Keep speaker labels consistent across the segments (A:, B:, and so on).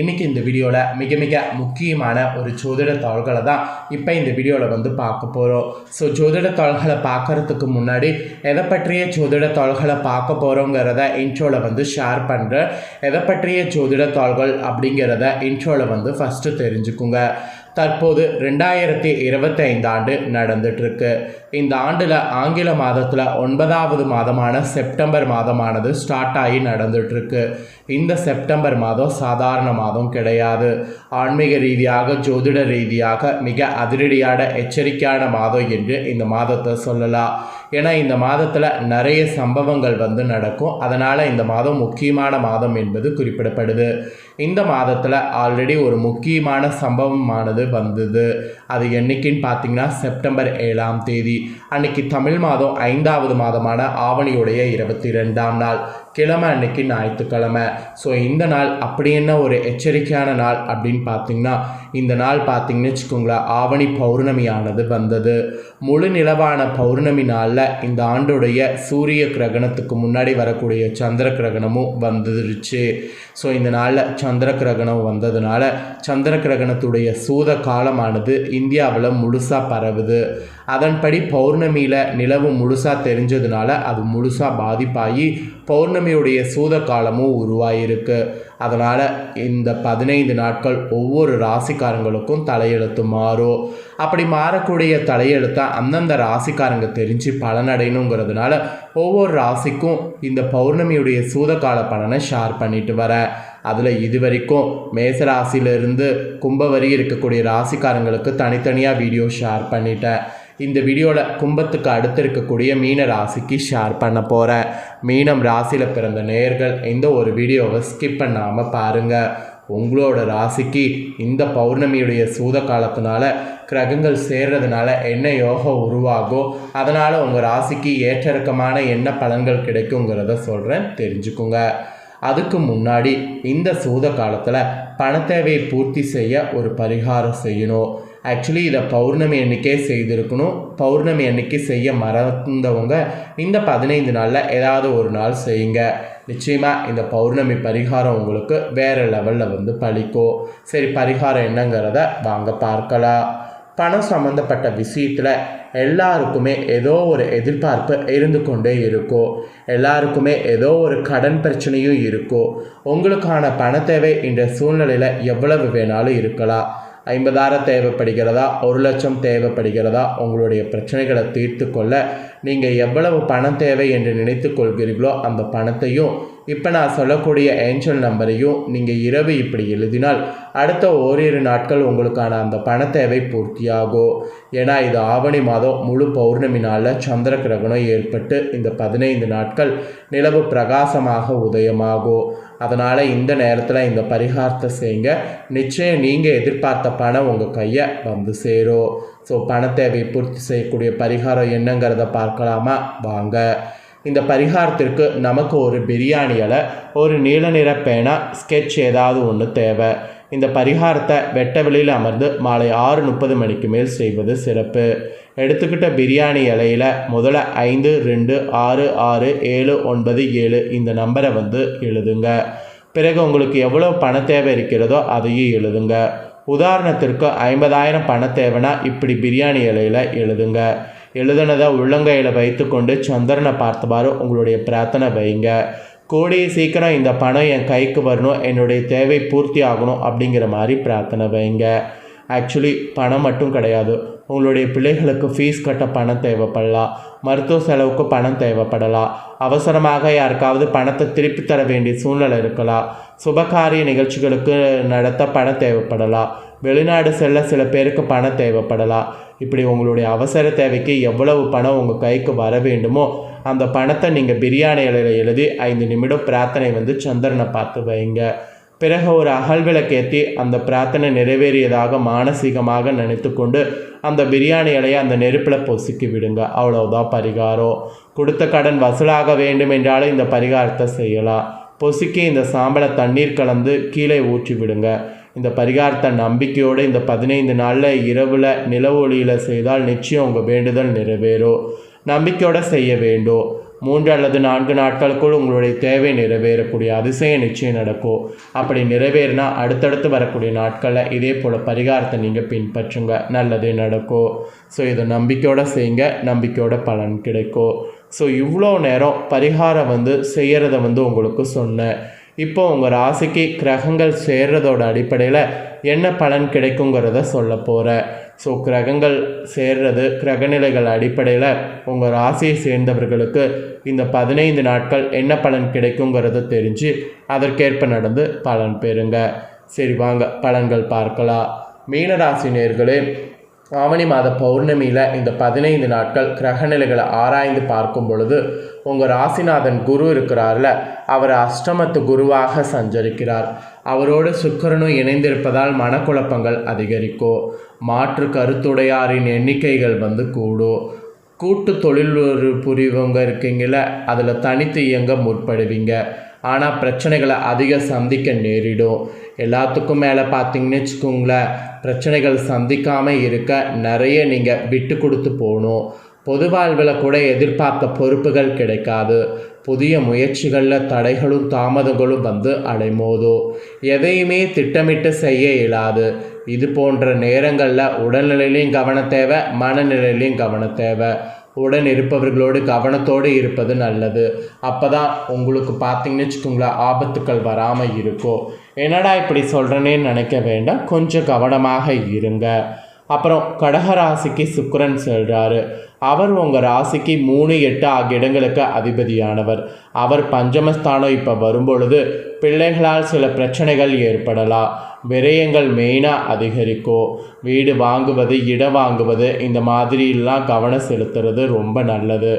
A: இன்றைக்கி இந்த வீடியோவில் மிக மிக முக்கியமான ஒரு ஜோதிட தாள்களை தான் இப்போ இந்த வீடியோவில் வந்து பார்க்க போகிறோம் ஸோ ஜோதிட தாள்களை பார்க்கறதுக்கு முன்னாடி எதை பற்றிய ஜோதிட தாள்களை பார்க்க போகிறோங்கிறத இன்ட்ரோவில் வந்து ஷேர் பண்ணுறேன் எதை பற்றிய ஜோதிட தாள்கள் அப்படிங்கிறத இன்ட்ரோவில் வந்து ஃபஸ்ட்டு தெரிஞ்சுக்குங்க. தற்போது ரெண்டாயிரத்தி இருபத்தைந்து ஆண்டு நடந்துட்டுருக்கு. இந்த ஆண்டில் ஆங்கில மாதத்தில் ஒன்பதாவது மாதமான செப்டம்பர் மாதமானது ஸ்டார்ட் ஆகி நடந்துட்டுருக்கு. இந்த செப்டம்பர் மாதம் சாதாரண மாதம் கிடையாது. ஆன்மீக ரீதியாக ஜோதிட ரீதியாக மிக அதிரடியான எச்சரிக்கையான மாதம் என்று இந்த மாதத்தை சொல்லலாம். ஏன்னா இந்த மாதத்தில் நிறைய சம்பவங்கள் வந்து நடக்கும். அதனால் இந்த மாதம் முக்கியமான மாதம் என்பது குறிப்பிடப்படுது. இந்த மாதத்தில் ஆல்ரெடி ஒரு முக்கியமான சம்பவமானது வந்தது. அது என்னைக்குன்னு பார்த்தீங்கன்னா செப்டம்பர் ஏழாம் தேதி. அன்னைக்கு தமிழ் மாதம் ஐந்தாவது மாதமான ஆவணியுடைய இருபத்தி ரெண்டாம் நாள். கிழமை அன்னைக்கு ஞாயிற்றுக்கிழமை. ஸோ இந்த நாள் அப்படி என்ன ஒரு எச்சரிக்கையான நாள் அப்படின்னு பார்த்தீங்கன்னா இந்த நாள் பார்த்திங்கன்னு வச்சுக்கோங்களேன் ஆவணி பௌர்ணமியானது வந்தது. முழு நிலவான பௌர்ணமி நாளில் இந்த ஆண்டுடைய சூரிய கிரகணத்துக்கு முன்னாடி வரக்கூடிய சந்திர கிரகணமும் வந்துருச்சு. ஸோ இந்த நாளில் சந்திர கிரகணம் வந்ததுனால சந்திர கிரகணத்துடைய சூத காலமானது இந்தியாவில் முழுசாக பரவுது. அதன்படி பௌர்ணமியில் நிலவு முழுசாக தெரிஞ்சதுனால அது முழுசாக பாதிப்பாகி பௌர்ணமியுடைய சூத காலமும் உருவாயிருக்கு. அதனால் இந்த பதினைந்து நாட்கள் ஒவ்வொரு ராசிக்காரங்களுக்கும் தலையெழுத்து மாறும் அப்படி மாறக்கூடிய தலையெழுத்தை அந்தந்த ராசிக்காரங்க தெரிஞ்சு பலனடையணுங்கிறதுனால ஒவ்வொரு ராசிக்கும் இந்த பௌர்ணமியுடைய சூதகால பலனை ஷேர் பண்ணிட்டு வரேன் அதில் இது வரைக்கும் மேசராசியிலிருந்து கும்ப வரி இருக்கக்கூடிய ராசிக்காரங்களுக்கு தனித்தனியாக வீடியோ ஷேர் பண்ணிட்டேன். இந்த வீடியோவில் கும்பத்துக்கு அடுத்து இருக்கக்கூடிய மீன ராசிக்கு ஷேர் பண்ண போகிறேன் மீனம் ராசியில் பிறந்த நேர்கள் இந்த ஒரு வீடியோவை ஸ்கிப் பண்ணாமல் பாருங்கள் உங்களோட ராசிக்கு இந்த பௌர்ணமியுடைய சூத காலத்தினால கிரகங்கள் சேர்றதுனால என்ன யோகம் உருவாகும் அதனால் உங்கள் ராசிக்கு ஏற்றிறக்கமான என்ன பலன்கள் கிடைக்குங்கிறத சொல்கிறேன் தெரிஞ்சுக்குங்க. அதுக்கு முன்னாடி இந்த சூத காலத்தில் பணத்தேவையை பூர்த்தி செய்ய ஒரு பரிகாரம் செய்யணும். ஆக்சுவலி இதை பௌர்ணமி அன்னைக்கே செய்திருக்கணும். பௌர்ணமி அன்னைக்கு செய்ய மறந்தவங்க இந்த பதினைந்து நாளில் ஏதாவது ஒரு நாள் செய்யுங்க. நிச்சயமாக இந்த பௌர்ணமி பரிகாரம் உங்களுக்கு வேறு லெவலில் வந்து பழிக்கும். சரி பரிகாரம் என்னங்கிறத வாங்க பார்க்கலாம். பணம் சம்மந்தப்பட்ட விஷயத்தில் எல்லாருக்குமே ஏதோ ஒரு எதிர்பார்ப்பு இருந்து கொண்டே இருக்கும். எல்லாருக்குமே ஏதோ ஒரு கடன் பிரச்சனையும் இருக்கும். உங்களுக்கான பண தேவை இந்த சூழ்நிலையில் எவ்வளவு வேணாலும் இருக்கலாம். ஐம்பதாயிரம் தேவைப்படுகிறதா? ஒரு லட்சம் தேவைப்படுகிறதா? உங்களுடைய பிரச்சனைகளை தீர்த்து கொள்ள நீங்கள் எவ்வளவு பணம் தேவை என்று நினைத்து கொள்கிறீர்களோ அந்த பணத்தையும் இப்போ நான் சொல்லக்கூடிய ஏஞ்சல் நம்பரையும் நீங்கள் இரவு இப்படி எழுதினால் அடுத்த ஓரிரு நாட்கள் உங்களுக்கான அந்த பண தேவை பூர்த்தியாகும். ஏன்னா இது ஆவணி மாதம் முழு பௌர்ணமி நாளில் சந்திர கிரகணம் ஏற்பட்டு இந்த பதினைந்து நாட்கள் நிலவு பிரகாசமாக உதயமாகும். அதனால் இந்த நேரத்தில் இந்த பரிகாரத்தை செய்யுங்க நிச்சயம் நீங்கள் எதிர்பார்த்த பணம் உங்கள் கையை வந்து சேரும். ஸோ பண தேவையை பூர்த்தி செய்யக்கூடிய பரிகாரம் என்னங்கிறத பார்க்கலாமா? வாங்க. இந்த பரிகாரத்திற்கு நமக்கு ஒரு பிரியாணி ஒரு நீல நிற பேனா ஸ்கெட்ச் ஏதாவது ஒன்று தேவை. இந்த பரிகாரத்தை வெட்ட வெளியில் அமர்ந்து மாலை ஆறு முப்பது மணிக்கு மேல் செய்வது சிறப்பு. எடுத்துக்கிட்ட பிரியாணி இலையில் முதல்ல ஐந்து ரெண்டு ஆறு ஆறு ஏழு ஒன்பது ஏழு இந்த நம்பரை வந்து எழுதுங்க. பிறகு உங்களுக்கு எவ்வளோ பண தேவை இருக்கிறதோ அதையும் எழுதுங்க. உதாரணத்திற்கு ஐம்பதாயிரம் பண தேவைன்னா இப்படி பிரியாணி இலையில் எழுதுங்க. எழுதுனதை உள்ளங்கையில் வைத்துக்கொண்டு சந்திரனை பார்த்தவாறு உங்களுடைய பிரார்த்தனை வைங்க. கூடிய சீக்கிரம் இந்த பணம் என் கைக்கு வரணும் என்னுடைய தேவை பூர்த்தி ஆகணும் அப்படிங்கிற மாதிரி பிரார்த்தனை வைங்க. ஆக்சுவலி பணம் மட்டும் கிடையாது. உங்களுடைய பிள்ளைகளுக்கு ஃபீஸ் கட்ட பணம் தேவைப்படலாம். மருத்துவ செலவுக்கு பணம் தேவைப்படலாம். அவசரமாக யாருக்காவது பணத்தை திருப்பி தர வேண்டிய சூழ்நிலை இருக்கலாம். சுபகாரிய நிகழ்ச்சிகளுக்கு நடத்த பணம் தேவைப்படலாம். வெளிநாடு செல்ல சில பேருக்கு பணம் தேவைப்படலாம் இப்படி உங்களுடைய அவசர தேவைக்கு எவ்வளவு பணம் உங்கள் கைக்கு வர வேண்டுமோ அந்த பணத்தை நீங்கள் பிரியாணி இலையில் எழுதி ஐந்து நிமிடம் பிரார்த்தனை வந்து சந்திரனை பார்த்து வைங்க. பிறகு ஒரு அகல்விளக்கேற்றி அந்த பிரார்த்தனை நிறைவேறியதாக மானசீகமாக நினைத்து கொண்டு அந்த பிரியாணி இலையை அந்த நெருப்பில் பொசுக்கி விடுங்க. அவ்வளவுதான் பரிகாரம். கொடுத்த கடன் வசூலாக வேண்டும் என்றாலும் இந்த பரிகாரத்தை செய்யலாம். பொசுக்கி இந்த சாம்பலை தண்ணீர் கலந்து கீழே ஊற்றி விடுங்க. இந்த பரிகாரத்தை நம்பிக்கையோடு இந்த பதினைந்து நாளில் இரவில் நில ஒளியில் செய்தால் நிச்சயம் உங்கள் வேண்டுதல் நிறைவேறும். நம்பிக்கையோடு செய்ய வேண்டும். மூன்று அல்லது நான்கு நாட்களுக்குள் உங்களுடைய தேவை நிறைவேறக்கூடிய அதிசயம் நிச்சயம் நடக்கும். அப்படி நிறைவேறினா அடுத்தடுத்து வரக்கூடிய நாட்களில் இதே போல் பரிகாரத்தை நீங்கள் பின்பற்றுங்க. நல்லதே நடக்கும். ஸோ இதை நம்பிக்கையோடு செய்யுங்க. நம்பிக்கையோட பலன் கிடைக்கும். ஸோ இவ்வளோ நேரம் பரிகாரம் வந்து செய்கிறத வந்து உங்களுக்கு சொன்னேன். இப்போ உங்கள் ராசிக்கு கிரகங்கள் சேர்றதோட அடிப்படையில் என்ன பலன் கிடைக்குங்கிறத சொல்ல போகிறேன் ஸோ கிரகங்கள் சேர்றது கிரகநிலைகள் அடிப்படையில் உங்கள் ராசியை சேர்ந்தவர்களுக்கு இந்த பதினைந்து நாட்கள் என்ன பலன் கிடைக்குங்கிறத தெரிஞ்சு அதற்கேற்ப நடந்து பலன் பெறுங்க. சரி வாங்க பலன்கள் பார்க்கலாம். மீனராசி நேர்களே ஆவணி மாத பௌர்ணமியில் இந்த பதினைந்து நாட்கள் கிரகநிலைகளை ஆராய்ந்து பார்க்கும் பொழுது உங்கள் ராசிநாதன் குரு இருக்கிறார்ல அவர் அஷ்டமத்து குருவாக சஞ்சரிக்கிறார். அவரோடு சுக்கரனும் இணைந்திருப்பதால் மனக்குழப்பங்கள் அதிகரிக்கும். மாற்று கருத்துடையாரின் எண்ணிக்கைகள் வந்து கூடும். கூட்டு தொழில் புரிவங்க இருக்கீங்கள அதில் தனித்து இயங்க முற்படுவீங்க. ஆனால் பிரச்சனைகளை அதிக சந்திக்க நேரிடும். எல்லாத்துக்கும் மேலே பார்த்தீங்கன்னு வச்சுக்கோங்களேன் பிரச்சனைகள் சந்திக்காமல் இருக்க நிறைய நீங்கள் விட்டு கொடுத்து போகணும். பொது வாழ்வில் கூட எதிர்பார்த்த பொறுப்புகள் கிடைக்காது. புதிய முயற்சிகளில் தடைகளும் தாமதங்களும் வந்து அடைமோதோ எதையுமே திட்டமிட்டு செய்ய இயலாது. இது போன்ற நேரங்களில் உடல்நிலையிலையும் கவனம் தேவை மனநிலையிலையும் கவனம் தேவை. உடன் இருப்பவர்களோடு கவனத்தோடு இருப்பது நல்லது. அப்போ தான் உங்களுக்கு பார்த்தீங்கன்னு வச்சுக்கோங்களேன் ஆபத்துக்கள் வராமல் இருக்கும் என்னடா இப்படி சொல்கிறேன்னு நினைக்க வேண்டாம் கொஞ்சம் கவனமாக இருங்க. அப்புறம் கடகராசிக்கு சுக்கரன் செல்கிறாரு அவர் உங்கள் ராசிக்கு மூணு எட்டு ஆகிய இடங்களுக்கு அதிபதியானவர். அவர் பஞ்சமஸ்தானம் இப்போ வரும்பொழுது பிள்ளைகளால் சில பிரச்சனைகள் ஏற்படலாம். விரயங்கள் மெயினாக அதிகரிக்கும் வீடு வாங்குவது இடம் வாங்குவது இந்த மாதிரிலாம் கவனம் செலுத்துறது ரொம்ப நல்லது.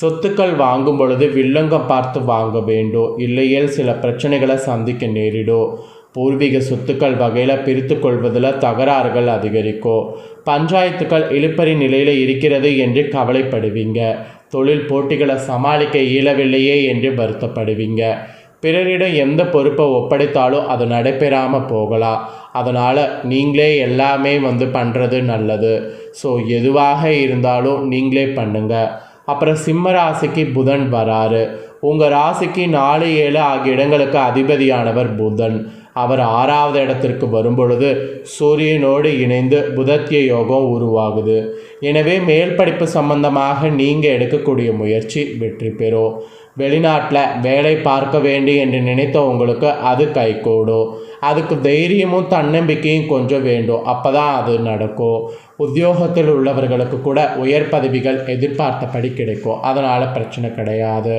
A: சொத்துக்கள் வாங்கும் பொழுது வில்லங்கம் பார்த்து வாங்க வேண்டும் இல்லையேல் சில பிரச்சனைகளை சந்திக்க நேரிடும் பூர்வீக சொத்துக்கள் வகையில் பிரித்து கொள்வதில் தகராறுகள் அதிகரிக்கும் பஞ்சாயத்துக்கள் இழுப்பறி நிலையில் இருக்கிறது என்று கவலைப்படுவீங்க. தொழில் போட்டிகளை சமாளிக்க இயலவில்லையே என்று வருத்தப்படுவீங்க. பிறரிடம் எந்த பொறுப்பை ஒப்படைத்தாலும் அது நடைபெறாமல் போகலாம் அதனால் நீங்களே எல்லாமே வந்து பண்ணுறது நல்லது. ஸோ எதுவாக இருந்தாலும் நீங்களே பண்ணுங்கள் அப்புறம் சிம்ம ராசிக்கு புதன் வராரு. உங்கள் ராசிக்கு நாலு ஏழு ஆகிய இடங்களுக்கு அதிபதியானவர் புதன். அவர் ஆறாவது இடத்திற்கு வரும்பொழுது சூரியனோடு இணைந்து புதத்திய யோகம் உருவாகுது. எனவே மேல் படிப்பு சம்பந்தமாக நீங்கள் எடுக்கக்கூடிய முயற்சி வெற்றி பெறும். வெளிநாட்டில் வேலை பார்க்க வேண்டி என்று நினைத்த உங்களுக்கு அது கைகூடும். அதுக்கு தைரியமும் தன்னம்பிக்கையும் கொஞ்சம் வேண்டும். அப்போ தான் அது நடக்கும். உத்தியோகத்தில் உள்ளவர்களுக்கு கூட உயர் பதவிகள் எதிர்பார்த்தபடி கிடைக்கும். அதனால் பிரச்சனை கிடையாது.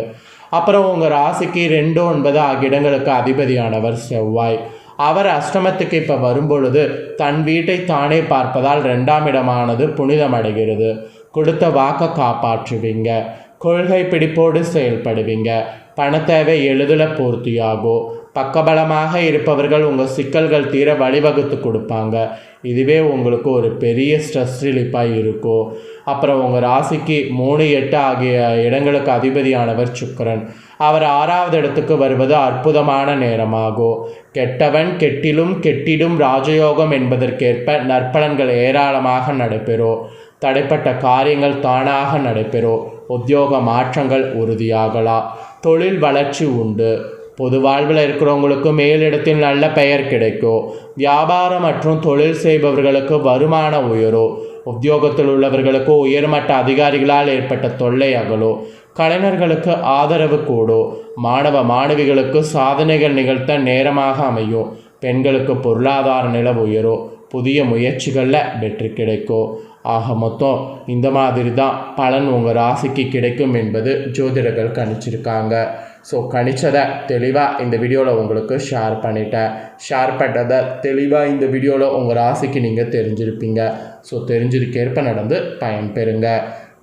A: அப்புறம் உங்கள் ராசிக்கு ரெண்டு ஒன்பது ஆகிய இடங்களுக்கு அதிபதியானவர் செவ்வாய். அவர் அஷ்டமத்துக்கு இப்போ வரும்பொழுது தன் வீட்டை தானே பார்ப்பதால் ரெண்டாம் இடமானது புனிதமடைகிறது. கொடுத்த வாக்கை காப்பாற்றுவீங்க. கொள்கை பிடிப்போடு செயல்படுவீங்க. பணத்தேவை எளிதில் பூர்த்தியாகும். பக்கபலமாக இருப்பவர்கள் உங்கள் சிக்கல்கள் தீர வழிவகுத்து கொடுப்பாங்க. இதுவே உங்களுக்கு ஒரு பெரிய ஸ்ட்ரெஸ் ரிலீஃபாக இருக்கும். அப்புறம் உங்கள் ராசிக்கு மூணு எட்டு ஆகிய இடங்களுக்கு அதிபதியானவர் சுக்கரன். அவர் ஆறாவது இடத்துக்கு வருவது அற்புதமான நேரமாகும். கெட்டவன் கெட்டிலும் கெட்டிடும் ராஜயோகம் என்பதற்கேற்ப நற்பலன்கள் ஏராளமாக நடைபெறும். தடைப்பட்ட காரியங்கள் தானாக நடைபெறும் உத்தியோக மாற்றங்கள் உறுதியாகலாம் தொழில் வளர்ச்சி உண்டு. பொது வாழ்வில் இருக்கிறவங்களுக்கு மேலிடத்தில் நல்ல பெயர் கிடைக்கும் வியாபாரம் மற்றும் தொழில் செய்பவர்களுக்கு வருமான உயரும் உத்தியோகத்தில் உள்ளவர்களுக்கு உயர்மட்ட அதிகாரிகளால் ஏற்பட்ட தொல்லை அகலும் கலைஞர்களுக்கு ஆதரவு கூடும் மாணவ மாணவிகளுக்கு சாதனைகள் நிகழ்த்த நேரமாக அமையும் பெண்களுக்கு பொருளாதார நில உயரும் புதிய முயற்சிகளில் வெற்றி கிடைக்கும் ஆக மொத்தம் இந்த மாதிரி தான் பலன் உங்கள் ராசிக்கு கிடைக்கும் என்பது ஜோதிடர்கள் கணிச்சிருக்காங்க. ஸோ கணிச்சதை தெளிவாக இந்த வீடியோவில் உங்களுக்கு ஷேர் பண்ணிட்டேன். ஷேர் பண்ணதை தெளிவாக இந்த வீடியோவில் உங்கள் ராசிக்கு நீங்கள் தெரிஞ்சிருப்பீங்க. ஸோ தெரிஞ்சதுக்கேற்ப நடந்து பயன்பெறுங்க.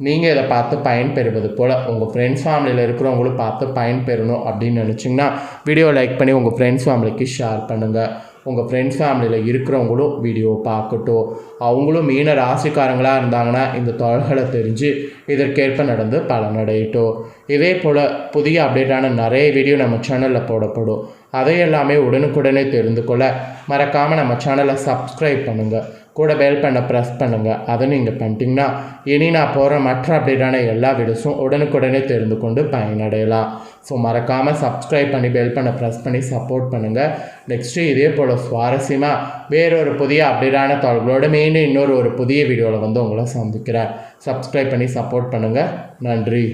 A: நீங்கள் இதை பார்த்து பயன்பெறுவது போல் உங்கள் ஃப்ரெண்ட்ஸ் ஃபேமிலியில் இருக்கிறவங்களும் பார்த்து பயன்பெறணும் அப்படின்னு நினச்சிங்கன்னா வீடியோ லைக் பண்ணி உங்கள் ஃப்ரெண்ட்ஸ் ஃபேமிலிக்கு ஷேர் பண்ணுங்கள் உங்கள் ஃப்ரெண்ட்ஸ் ஃபேமிலியில் இருக்கிறவங்களும் வீடியோ பார்க்கட்டும். அவங்களும் மீன ராசிக்காரங்களாக இருந்தாங்கன்னா இந்த தொழில்களை தெரிஞ்சு இதற்கேற்ப நடந்து பலனடையட்டும். இதே போல் புதிய அப்டேட்டான நிறைய வீடியோ நம்ம சேனலில் போடப்படும். அதை எல்லாமே உடனுக்குடனே தெரிந்து கொள்ள மறக்காமல் நம்ம சேனலை சப்ஸ்கிரைப் பண்ணுங்கள் கூட பெல் பண்ண ப்ரெஸ் பண்ணுங்கள் அதை நீங்கள் பண்ணிட்டீங்கன்னா இனி நான் போகிற மற்ற அப்டேட்டான எல்லா வீடியோஸும் உடனுக்குடனே தெரிந்து கொண்டு பயனடையலாம். ஸோ மறக்காமல் சப்ஸ்கிரைப் பண்ணி பெல் பண்ண ப்ரெஸ் பண்ணி சப்போர்ட் பண்ணுங்கள் நெக்ஸ்ட்டு இதே போல் சுவாரஸ்யமாக வேறொரு புதிய அப்டேட்டான தொடர்களோட மீண்டும் இன்னொரு ஒரு புதிய வீடியோவில் வந்து உங்களை சந்திக்கிறேன். சப்ஸ்கிரைப் பண்ணி சப்போர்ட் பண்ணுங்கள் நன்றி.